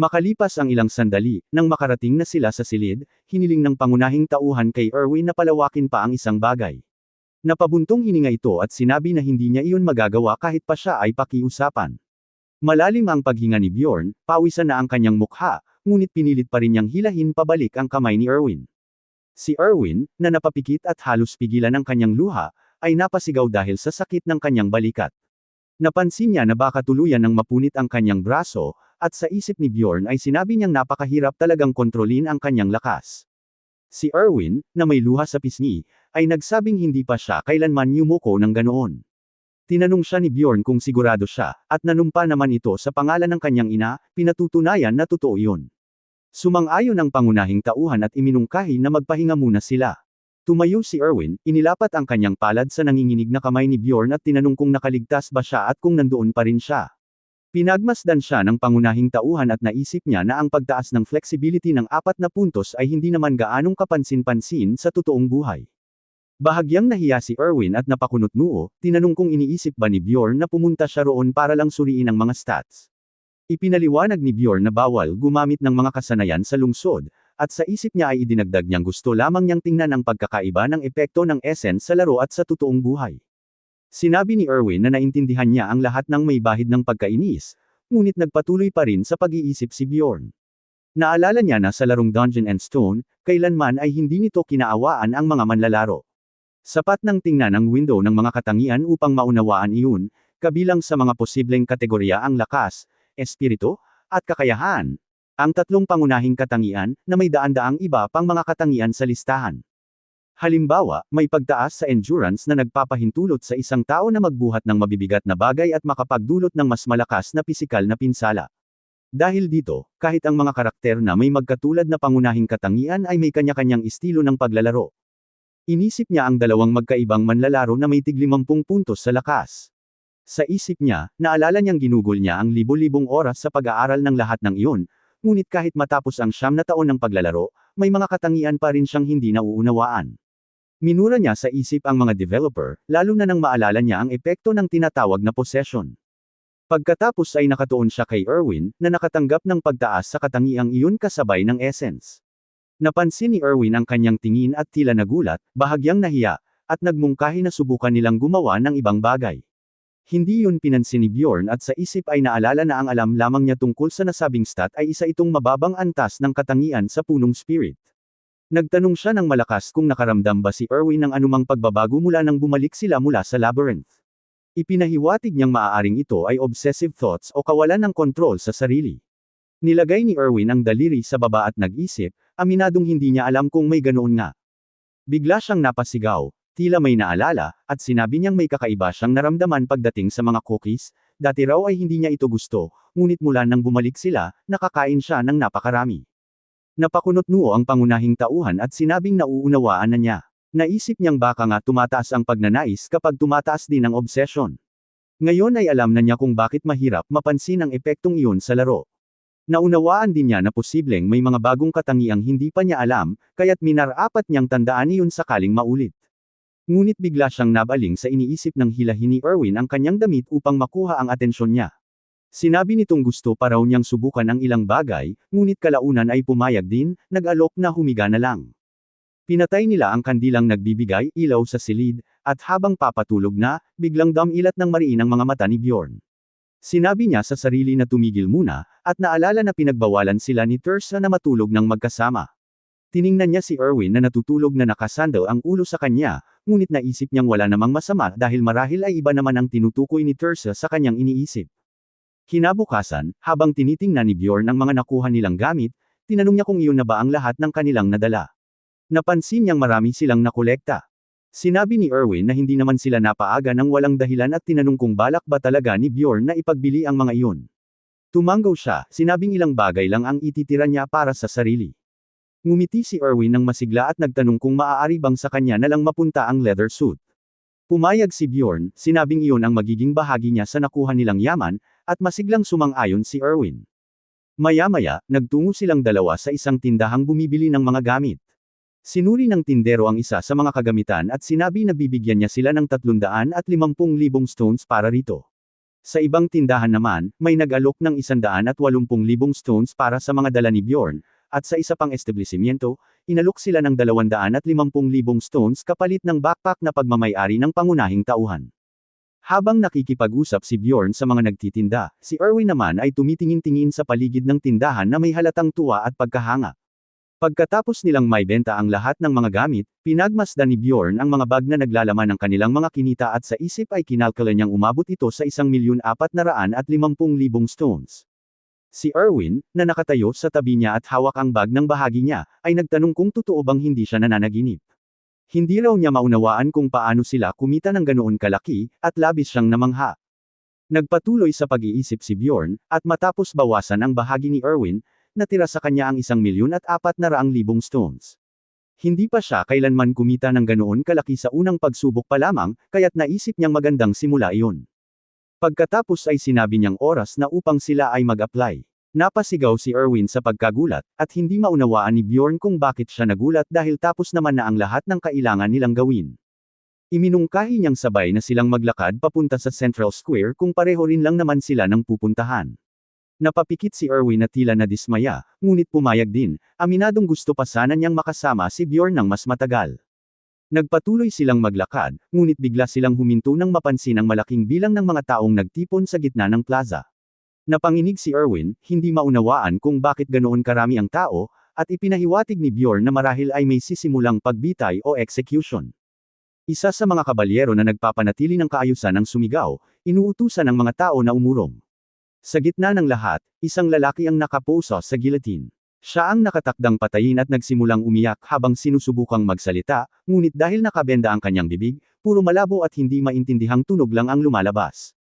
Makalipas ang ilang sandali, nang makarating na sila sa silid, hiniling ng pangunahing tauhan kay Erwin na palawakin pa ang isang bagay. Napabuntong hininga ito at sinabi na hindi niya iyon magagawa kahit pa siya ay pakiusapan. Malalim ang paghinga ni Bjorn, pawisan na ang kanyang mukha, ngunit pinilit pa rin niyang hilahin pabalik ang kamay ni Erwin. Si Erwin, na napapikit at halos pigilan ang kanyang luha, ay napasigaw dahil sa sakit ng kanyang balikat. Napansin niya na baka tuluyan ng mapunit ang kanyang braso, at sa isip ni Bjorn ay sinabi niyang napakahirap talagang kontrolin ang kanyang lakas. Si Erwin, na may luha sa pisngi, ay nagsabing hindi pa siya kailanman yumuko ng ganoon. Tinanong siya ni Bjorn kung sigurado siya, at nanumpa naman ito sa pangalan ng kanyang ina, pinatutunayan na totoo iyon. Sumang-ayon ang pangunahing tauhan at iminungkahi na magpahinga muna sila. Tumayo si Erwin, inilapat ang kanyang palad sa nanginginig na kamay ni Bjorn at tinanong kung nakaligtas ba siya at kung nandoon pa rin siya. Pinagmasdan siya ng pangunahing tauhan at naisip niya na ang pagtaas ng flexibility ng apat na puntos ay hindi naman gaanong kapansin-pansin sa totoong buhay. Bahagyang nahiya si Erwin at napakunot noo, tinanong kung iniisip ba ni Bjorn na pumunta siya roon para lang suriin ang mga stats. Ipinaliwanag ni Bjorn na bawal gumamit ng mga kasanayan sa lungsod, at sa isip niya ay idinagdag niyang gusto lamang niyang tingnan ang pagkakaiba ng epekto ng essence sa laro at sa totoong buhay. Sinabi ni Erwin na naintindihan niya ang lahat ng may bahid ng pagkainis, ngunit nagpatuloy pa rin sa pag-iisip si Bjorn. Naalala niya na sa larong Dungeon and Stone, kailanman ay hindi nito kinaawaan ang mga manlalaro. Sapat nang tingnan ang window ng mga katangian upang maunawaan iyon, kabilang sa mga posibleng kategorya ang lakas, espiritu, at kakayahan. Ang tatlong pangunahing katangian, na may daan-daang iba pang mga katangian sa listahan. Halimbawa, may pagtaas sa endurance na nagpapahintulot sa isang tao na magbuhat ng mabibigat na bagay at makapagdulot ng mas malakas na pisikal na pinsala. Dahil dito, kahit ang mga karakter na may magkatulad na pangunahing katangian ay may kanya-kanyang estilo ng paglalaro. Inisip niya ang dalawang magkaibang manlalaro na may tiglimampung puntos sa lakas. Sa isip niya, naalala niyang ginugol niya ang libo-libong oras sa pag-aaral ng lahat ng iyon, ngunit kahit matapos ang siyam na taon ng paglalaro, may mga katangian pa rin siyang hindi nauunawaan. Minura niya sa isip ang mga developer, lalo na nang maalala niya ang epekto ng tinatawag na possession. Pagkatapos ay nakatuon siya kay Erwin, na nakatanggap ng pagtaas sa katangiang iyon kasabay ng essence. Napansin ni Erwin ang kanyang tingin at tila nagulat, bahagyang nahiya, at nagmungkahi na subukan nilang gumawa ng ibang bagay. Hindi yun pinansin ni Bjorn at sa isip ay naalala na ang alam lamang niya tungkol sa nasabing stat ay isa itong mababang antas ng katangian sa punong spirit. Nagtanong siya ng malakas kung nakaramdam ba si Erwin ng anumang pagbabago mula nang bumalik sila mula sa labyrinth. Ipinahiwatig niyang maaaring ito ay obsessive thoughts o kawalan ng kontrol sa sarili. Nilagay ni Erwin ang daliri sa baba at nag-isip, aminadong hindi niya alam kung may ganoon nga. Bigla siyang napasigaw, tila may naalala, at sinabi niyang may kakaiba siyang naramdaman pagdating sa mga cookies, dati raw ay hindi niya ito gusto, ngunit mula nang bumalik sila, nakakain siya ng napakarami. Napakunot nuo ang pangunahing tauhan at sinabing nauunawaan na niya. Naisip niyang baka nga tumataas ang pagnanais kapag tumataas din ang obsession. Ngayon ay alam na niya kung bakit mahirap mapansin ang epektong iyon sa laro. Naunawaan din niya na posibleng may mga bagong katangiang hindi pa niya alam, kaya't minarapat niyang tandaan iyon sakaling maulit. Ngunit bigla siyang nabaling sa iniisip ng hilahin ni Erwin ang kanyang damit upang makuha ang atensyon niya. Sinabi nitong gusto pa raw niyang subukan ang ilang bagay, ngunit kalaunan ay pumayag din, nag-alok na humiga na lang. Pinatay nila ang kandilang nagbibigay ilaw sa silid, at habang papatulog na, biglang damilat ng mariin ang mga mata ni Bjorn. Sinabi niya sa sarili na tumigil muna, at naalala na pinagbawalan sila ni Tersa na matulog ng magkasama. Tiningnan niya si Erwin na natutulog na nakasandal ang ulo sa kanya, ngunit naisip niyang wala namang masama dahil marahil ay iba naman ang tinutukoy ni Tersa sa kanyang iniisip. Kinabukasan, habang tinitingnan ni Bjorn ang mga nakuha nilang gamit, tinanong niya kung iyon na ba ang lahat ng kanilang nadala. Napansin niyang marami silang nakolekta. Sinabi ni Erwin na hindi naman sila napaaga ng walang dahilan at tinanong kung balak ba talaga ni Bjorn na ipagbili ang mga iyon. Tumanggaw siya, sinabing ilang bagay lang ang ititira niya para sa sarili. Ngumiti si Erwin ng masigla at nagtanong kung maaari bang sa kanya na lang mapunta ang leather suit. Pumayag si Bjorn, sinabing iyon ang magiging bahagi niya sa nakuha nilang yaman, at masiglang sumang-ayon si Erwin. Maya-maya, nagtungo silang dalawa sa isang tindahang bumibili ng mga gamit. Sinuri ng tindero ang isa sa mga kagamitan at sinabi na bibigyan niya sila ng 350,000 stones para rito. Sa ibang tindahan naman, may nag-alok ng 180,000 stones para sa mga dala ni Bjorn, at sa isa pang establishmento, inalok sila ng 250,000 stones kapalit ng backpack na pagmamayari ng pangunahing tauhan. Habang nakikipag-usap si Bjorn sa mga nagtitinda, si Erwin naman ay tumitingin-tingin sa paligid ng tindahan na may halatang tuwa at pagkahanga. Pagkatapos nilang maibenta ang lahat ng mga gamit, pinagmasdan ni Bjorn ang mga bag na naglalaman ng kanilang mga kinita at sa isip ay kinalkula niyang umabot ito sa 1,450,000 stones. Si Erwin, na nakatayo sa tabi niya at hawak ang bag ng bahagi niya, ay nagtanong kung totoo bang hindi siya nananaginip. Hindi raw niya maunawaan kung paano sila kumita ng ganoon kalaki, at labis siyang namangha. Nagpatuloy sa pag-iisip si Bjorn, at matapos bawasan ang bahagi ni Erwin, natira sa kanya ang isang milyon at apat na raang libong stones. Hindi pa siya kailanman kumita ng ganoon kalaki sa unang pagsubok pa lamang, kaya't naisip niyang magandang simula iyon. Pagkatapos ay sinabi niyang oras na upang sila ay mag-apply. Napasigaw si Erwin sa pagkagulat, at hindi maunawaan ni Bjorn kung bakit siya nagulat dahil tapos naman na ang lahat ng kailangan nilang gawin. Iminungkahi niyang sabay na silang maglakad papunta sa Central Square kung pareho rin lang naman sila ng pupuntahan. Napapikit si Erwin na tila na dismaya, ngunit pumayag din, aminadong gusto pa sana niyang makasama si Bjorn ng mas matagal. Nagpatuloy silang maglakad, ngunit bigla silang huminto nang mapansin ang malaking bilang ng mga taong nagtipon sa gitna ng plaza. Napanginig si Erwin, hindi maunawaan kung bakit ganoon karami ang tao, at ipinahiwatig ni Bjorn na marahil ay may sisimulang pagbitay o execution. Isa sa mga kabalyero na nagpapanatili ng kaayusan ang sumigaw, inuutusan ng mga tao na umurong. Sa gitna ng lahat, isang lalaki ang nakaposa sa guillotine. Siya ang nakatakdang patayin at nagsimulang umiyak habang sinusubukang magsalita, ngunit dahil nakabenda ang kanyang bibig, puro malabo at hindi maintindihang tunog lang ang lumalabas.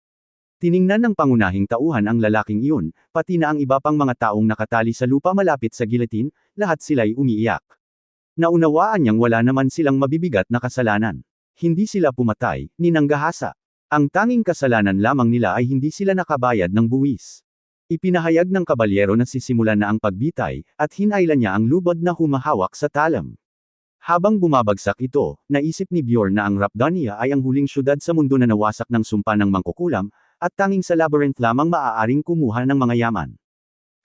Tiningnan ng pangunahing tauhan ang lalaking iyon, pati na ang iba pang mga taong nakatali sa lupa malapit sa guillotine, lahat sila'y umiiyak. Naunawaan niyang wala naman silang mabibigat na kasalanan. Hindi sila pumatay, ni nanggahasa. Ang tanging kasalanan lamang nila ay hindi sila nakabayad ng buwis. Ipinahayag ng kabalyero na sisimulan na ang pagbitay, at hinailan niya ang lubod na humahawak sa talam. Habang bumabagsak ito, naisip ni Bjorn na ang Rapdania ay ang huling syudad sa mundo na nawasak ng sumpa ng mangkukulam, at tanging sa labyrinth lamang maaaring kumuha ng mga yaman.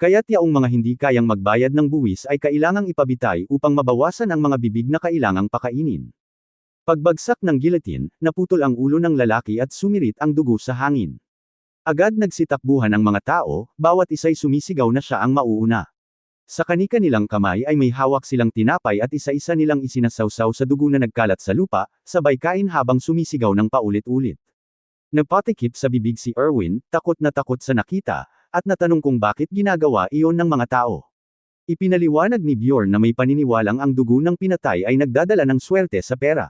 Kaya't yaong mga hindi kayang magbayad ng buwis ay kailangang ipabitay upang mabawasan ang mga bibig na kailangang pakainin. Pagbagsak ng guillotine, naputol ang ulo ng lalaki at sumirit ang dugo sa hangin. Agad nagsitakbuhan ang mga tao, bawat isa'y sumisigaw na siya ang mauuna. Sa kanika-nilang kamay ay may hawak silang tinapay at isa-isa nilang isinasawsaw sa dugo na nagkalat sa lupa, sabay kain habang sumisigaw ng paulit-ulit. Nagpatikip sa bibig si Erwin, takot na takot sa nakita, at natanong kung bakit ginagawa iyon ng mga tao. Ipinaliwanag ni Bjorn na may paniniwalang ang dugo ng pinatay ay nagdadala ng swerte sa pera.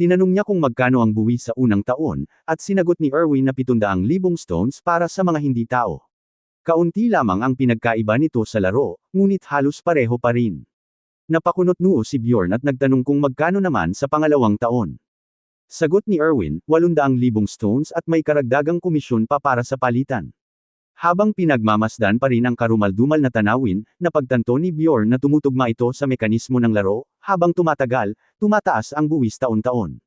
Tinanong niya kung magkano ang buwis sa unang taon, at sinagot ni Erwin na 700,000 stones para sa mga hindi tao. Kaunti lamang ang pinagkaiba nito sa laro, ngunit halos pareho pa rin. Napakunot noo si Bjorn at nagtanong kung magkano naman sa pangalawang taon. Sagot ni Erwin, 800,000 stones at may karagdagang komisyon pa para sa palitan. Habang pinagmamasdan pa rin ang karumaldumal na tanawin, napagtanto ni Bjorn na tumutugma ito sa mekanismo ng laro, habang tumatagal, tumataas ang buwis taon-taon.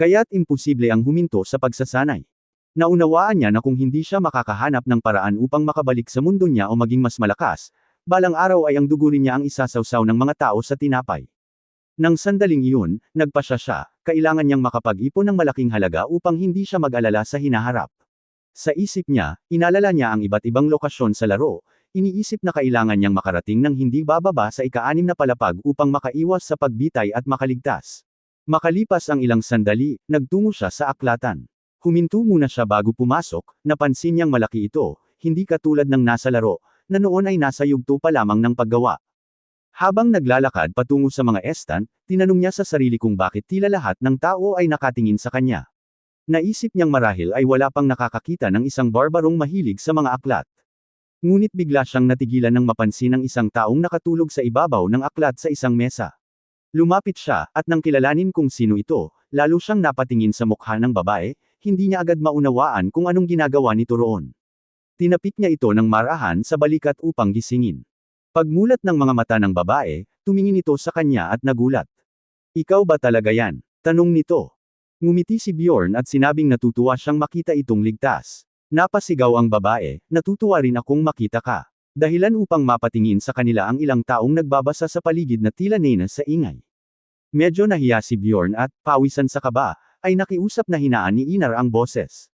Kaya't imposible ang huminto sa pagsasanay. Naunawaan niya na kung hindi siya makakahanap ng paraan upang makabalik sa mundo niya o maging mas malakas, balang araw ay ang dugo rin niya ang isasawsaw ng mga tao sa tinapay. Nang sandaling iyon, nagpasya siya, kailangan niyang makapag-ipon ng malaking halaga upang hindi siya mag-alala sa hinaharap. Sa isip niya, inalala niya ang iba't ibang lokasyon sa laro, iniisip na kailangan niyang makarating ng hindi bababa sa ika-anim na palapag upang makaiwas sa pagbitay at makaligtas. Makalipas ang ilang sandali, nagtungo siya sa aklatan. Huminto muna siya bago pumasok, napansin niyang malaki ito, hindi katulad ng nasa laro, na noon ay nasa yugto pa lamang ng paggawa. Habang naglalakad patungo sa mga estan, tinanong niya sa sarili kung bakit tila lahat ng tao ay nakatingin sa kanya. Naisip niyang marahil ay wala pang nakakakita ng isang barbarong mahilig sa mga aklat. Ngunit bigla siyang natigilan nang mapansin ang isang taong nakatulog sa ibabaw ng aklat sa isang mesa. Lumapit siya, at nang kilalanin kung sino ito, lalo siyang napatingin sa mukha ng babae, hindi niya agad maunawaan kung anong ginagawa nito roon. Tinapik niya ito ng marahan sa balikat upang gisingin. Pagmulat ng mga mata ng babae, tumingin ito sa kanya at nagulat. Ikaw ba talaga yan? Tanong nito. Ngumiti si Bjorn at sinabing natutuwa siyang makita itong ligtas. Napasigaw ang babae, natutuwa rin akong makita ka. Dahilan upang mapatingin sa kanila ang ilang taong nagbabasa sa paligid na tila nena sa ingay. Medyo nahiya si Bjorn at, pawisan sa kaba, ay nakiusap na hinaan ni Inar ang boses.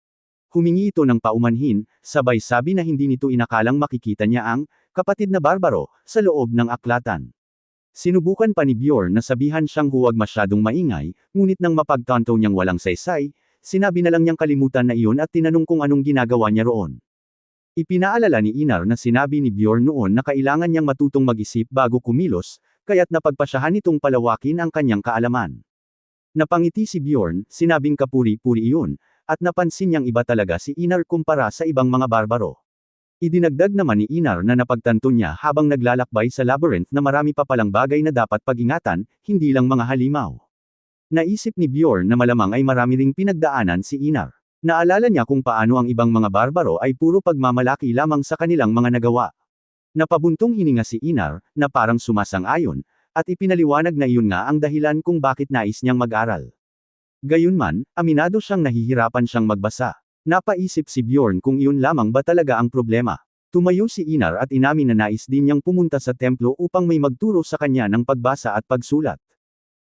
Humingi ito ng paumanhin, sabay sabi na hindi nito inakalang makikita niya ang, kapatid na barbaro, sa loob ng aklatan. Sinubukan pa ni Bjorn na sabihan siyang huwag masyadong maingay, ngunit nang mapagtanto niyang walang saysay, sinabi na lang niyang kalimutan na iyon at tinanong kung anong ginagawa niya roon. Ipinaalala ni Inar na sinabi ni Bjorn noon na kailangan niyang matutong mag-isip bago kumilos, kaya't napagpasyahan nitong palawakin ang kanyang kaalaman. Napangiti si Bjorn, sinabing kapuri-puri iyon, at napansin niyang iba talaga si Inar kumpara sa ibang mga barbaro. Idinagdag naman ni Inar na napagtanto niya habang naglalakbay sa labyrinth na marami pa palang bagay na dapat pag-ingatan, hindi lang mga halimaw. Naisip ni Bjorn na malamang ay marami ring pinagdaanan si Inar. Naalala niya kung paano ang ibang mga barbaro ay puro pagmamalaki lamang sa kanilang mga nagawa. Napabuntong hininga si Inar, na parang sumasang-ayon, at ipinaliwanag na iyon nga ang dahilan kung bakit nais niyang mag-aral. Gayunman, aminado siyang nahihirapan siyang magbasa. Napaisip si Bjorn kung iyon lamang ba talaga ang problema. Tumayo si Inar at inamin na nais din niyang pumunta sa templo upang may magturo sa kanya ng pagbasa at pagsulat.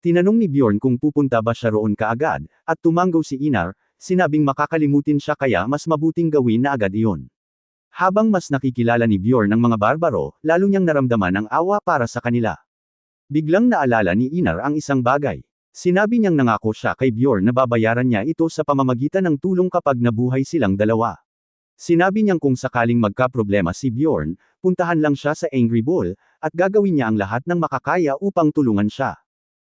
Tinanong ni Bjorn kung pupunta ba siya roon kaagad, at tumanggaw si Inar, sinabing makakalimutin siya kaya mas mabuting gawin na agad iyon. Habang mas nakikilala ni Bjorn ang mga barbaro, lalo niyang naramdaman ang awa para sa kanila. Biglang naalala ni Inar ang isang bagay. Sinabi niyang nangako siya kay Bjorn na babayaran niya ito sa pamamagitan ng tulong kapag nabuhay silang dalawa. Sinabi niyang kung sakaling magka-problema si Bjorn, puntahan lang siya sa Angry Bull, at gagawin niya ang lahat ng makakaya upang tulungan siya.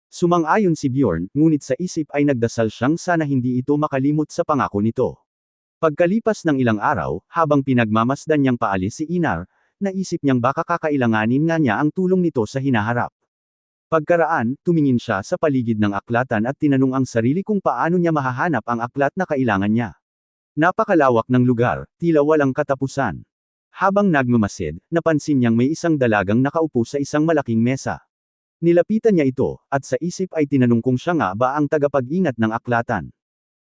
Sumang-ayon si Bjorn, ngunit sa isip ay nagdasal siyang sana hindi ito makalimot sa pangako nito. Pagkalipas ng ilang araw, habang pinagmamasdan niyang paalis si Inar, naisip niyang baka kakailanganin nga niya ang tulong nito sa hinaharap. Pagkaraan, tumingin siya sa paligid ng aklatan at tinanong ang sarili kung paano niya mahahanap ang aklat na kailangan niya. Napakalawak ng lugar, tila walang katapusan. Habang nagmamasid, napansin niyang may isang dalagang nakaupo sa isang malaking mesa. Nilapitan niya ito, at sa isip ay tinanong kung siya nga ba ang tagapag-ingat ng aklatan.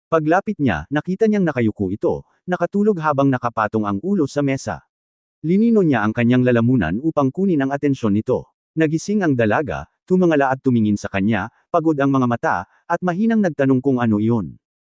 Paglapit niya, nakita niyang nakayuko ito, nakatulog habang nakapatong ang ulo sa mesa. Linino niya ang kanyang lalamunan upang kunin ang atensyon nito. Nagising ang dalaga, tumangala at tumingin sa kanya, pagod ang mga mata, at mahinang nagtanong kung ano iyon.